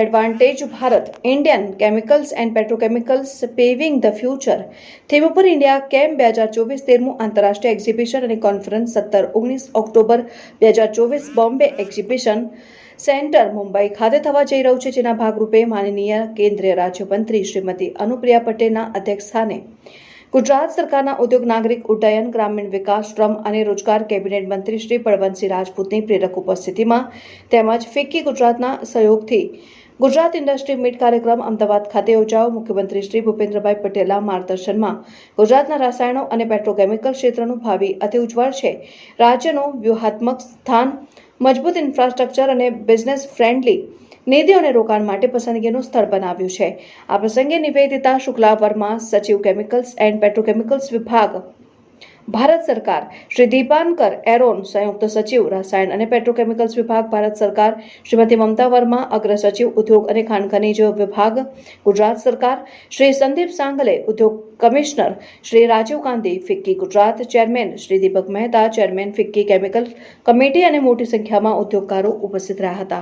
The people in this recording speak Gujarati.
Advantage Bharat Indian chemicals and petrochemicals paving the future theme ઉપર ઇન્ડિયા કેમ્પ બે હજાર ચોવીસ તેરમું આંતરરાષ્ટ્રીય એક્ઝિબિશન અને કોન્ફરન્સ સત્તર ઓગણીસ ઓક્ટોબર બે હજાર ચોવીસ બોમ્બે એક્ઝિબિશન સેન્ટર મુંબઈ ખાતે થવા જઈ રહ્યું છે, જેના ભાગરૂપે માનનીય કેન્દ્રીય રાજ્યમંત્રી શ્રીમતી અનુપ્રિયા પટેલના અધ્યક્ષસ્થાને ગુજરાત સરકારના ઉદ્યોગ નાગરિક ઉડ્ડયન, ગ્રામીણ વિકાસ, શ્રમ અને રોજગાર કેબિનેટ મંત્રી શ્રી બળવંતસિંહ રાજપૂતની પ્રેરક ઉપસ્થિતિમાં તેમજ ફિક્કી ગુજરાતના સહયોગથી ગુજરાત ઇન્ડસ્ટ્રી મીટ કાર્યક્રમ અમદાવાદ ખાતે યોજાયો. મુખ્યમંત્રી શ્રી ભૂપેન્દ્રભાઈ પટેલના માર્ગદર્શનમાં ગુજરાતના રસાયણો અને પેટ્રોકેમિકલ ક્ષેત્રનું ભાવિ અતિ ઉજ્જવળ છે. રાજ્યનું વ્યૂહાત્મક સ્થાન, મજબૂત ઇન્ફ્રાસ્ટ્રક્ચર અને બિઝનેસ ફ્રેન્ડલી નિધિ અને રોકાણ માટે પસંદગીનું સ્થળ બનાવ્યું છે. આ પ્રસંગે નિવેદિતા શુક્લા વર્મા, સચિવ કેમિકલ્સ એન્ડ પેટ્રોકેમિકલ્સ વિભાગ, ભારત સરકાર, શ્રી દીપાંકર એરોન, સંયુક્ત સચિવ, રસાયણ અને પેટ્રોકેમિકલ્સ વિભાગ, ભારત સરકાર, શ્રીમતી મમતા વર્મા, અગ્ર સચિવ, ઉદ્યોગ અને ખાણ ખનીજ વિભાગ, ગુજરાત સરકાર, શ્રી સંદીપ સાંગલે, ઉદ્યોગ commissioner, Shri Rajiv Gandhi, FICCI Gujarat chairman, Shri Deepak Mehta, chairman FICCI chemical committee અને મોટી સંખ્યામાં ઉદ્યોગકારો ઉપસ્થિત રહ્યા હતા.